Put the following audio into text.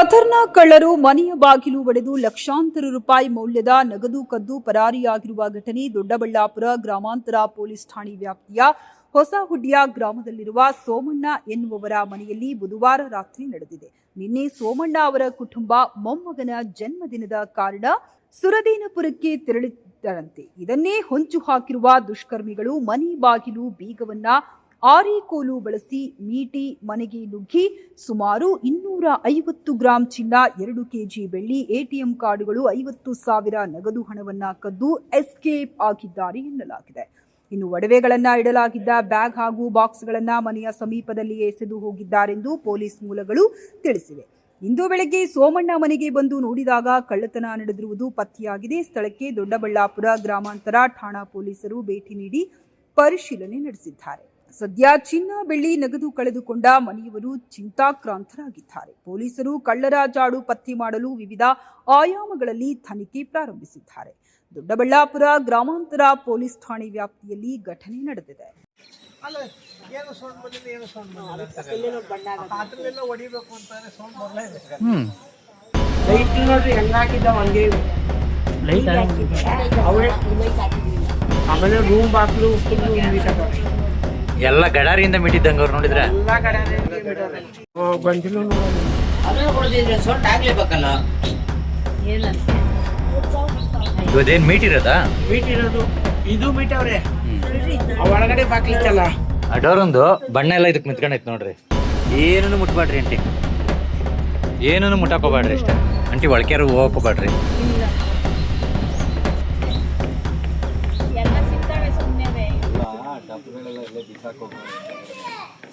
ಗದರ್ನ ಕಳ್ಳರು ಮನೆಯ ಬಾಗಿಲು ಒಡೆದು ಲಕ್ಷಾಂತರ ರೂಪಾಯಿ ಮೌಲ್ಯದ ನಗದು ಕದ್ದು ಪರಾರಿಯಾಗಿರುವ ಘಟನೆ ದೊಡ್ಡಬಳ್ಳಾಪುರ ಗ್ರಾಮಾಂತರ ಪೊಲೀಸ್ ಠಾಣೆ ವ್ಯಾಪ್ತಿಯ ಹೊಸಹುಡ್ಯ ಗ್ರಾಮದಲ್ಲಿರುವ ಸೋಮಣ್ಣ ಎನ್ನುವವರ ಮನೆಯಲ್ಲಿ ಬುಧವಾರ ರಾತ್ರಿ ನಡೆದಿದೆ. ನಿನ್ನೆ ಸೋಮಣ್ಣ ಅವರ ಕುಟುಂಬ ಮೊಮ್ಮಗನ ಜನ್ಮದಿನದ ಕಾರಣ ಸುರದೇನಪುರಕ್ಕೆ ತೆರಳಿದ್ದರಂತೆ. ಇದನ್ನೇ ಹೊಂಚು ಹಾಕಿರುವ ದುಷ್ಕರ್ಮಿಗಳು ಮನೆ ಬಾಗಿಲು ಬೀಗವನ್ನ ಆರಿಕೋಲು ಬಳಸಿ ಮೀಟಿ ಮನೆಗೆ ನುಗ್ಗಿ ಸುಮಾರು ಇನ್ನೂರ ಐವತ್ತು ಗ್ರಾಂ ಚಿನ್ನ, ಎರಡು ಕೆಜಿ ಬೆಳ್ಳಿ, ಎಟಿಎಂ ಕಾರ್ಡುಗಳು, ಐವತ್ತು ಸಾವಿರ ನಗದು ಹಣವನ್ನ ಕದ್ದು ಎಸ್ಕೇಪ್ ಆಗಿದ್ದಾರೆ ಎನ್ನಲಾಗಿದೆ. ಇನ್ನು ಒಡವೆಗಳನ್ನ ಇಡಲಾಗಿದ್ದ ಬ್ಯಾಗ್ ಹಾಗೂ ಬಾಕ್ಸ್ಗಳನ್ನ ಮನೆಯ ಸಮೀಪದಲ್ಲಿಯೇ ಎಸೆದು ಹೋಗಿದ್ದಾರೆಂದು ಪೊಲೀಸ್ ಮೂಲಗಳು ತಿಳಿಸಿವೆ. ಇಂದು ಬೆಳಗ್ಗೆ ಸೋಮಣ್ಣ ಮನೆಗೆ ಬಂದು ನೋಡಿದಾಗ ಕಳ್ಳತನ ನಡೆದಿರುವುದು ಪತ್ತೆಯಾಗಿದೆ. ಸ್ಥಳಕ್ಕೆ ದೊಡ್ಡಬಳ್ಳಾಪುರ ಗ್ರಾಮಾಂತರ ಠಾಣಾ ಪೊಲೀಸರು ಭೇಟಿ ನೀಡಿ ಪರಿಶೀಲನೆ ನಡೆಸಿದ್ದಾರೆ. ಸದ್ಯ ಚಿನ್ನ ಬೆಳ್ಳಿ ನಗದು ಕಳೆದುಕೊಂಡ ಮನೆಯವರು ಚಿಂತಾಕ್ರಾಂತರಾಗಿದ್ದಾರೆ. ಪೊಲೀಸರು ಕಳ್ಳರ ಜಾಡು ಪತ್ತೆ ಮಾಡಲು ವಿವಿಧ ಆಯಾಮಗಳಲ್ಲಿ ತನಿಖೆ ಪ್ರಾರಂಭಿಸಿದ್ದಾರೆ. ದೊಡ್ಡಬಳ್ಳಾಪುರ ಗ್ರಾಮಾಂತರ ಪೊಲೀಸ್ ಠಾಣೆ ವ್ಯಾಪ್ತಿಯಲ್ಲಿ ಘಟನೆ ನಡೆದಿದೆ. ಆಮೇಲೆ ರೂಮ್ ಬಾಕ್ಲು ಎಲ್ಲ ಗಡಾರಿಯಿಂದ ಮಿಟ್ಟಿದ್ದಂಗ ಅವ್ರು ನೋಡಿದ್ರೆ. ಇವತ್ತೇನ್ ಮೀಟ್ ಇರೋದಾ? ಮೀಟ್ ಇರೋದು ಇದು ಮೀಟ್ ಅವ್ರೆ. ಆ ಒಳಗಡೆ ಬಾಕ್ಲಿತ್ತಲ್ಲ. ಆ ಡೋರೊಂದು ಬಣ್ಣ ಎಲ್ಲ ಇದಕ್ಕೆ ಮಿತ್ಕೊಂಡೈತೆ ನೋಡ್ರಿ. ಏನನ್ನು ಮುಟ್ಬೇಡ್ರಿ ಅಂಟಿ ಏನನ್ನು ಮುಟ್ಟಾಕೋಬೇಡ್ರಿ ಅಷ್ಟೇ. ಅಂಟಿ ಒಳಕ್ಯಾರು ಹೋಗೋಕೋಬೇಡ್ರಿ. la primera la, la, la,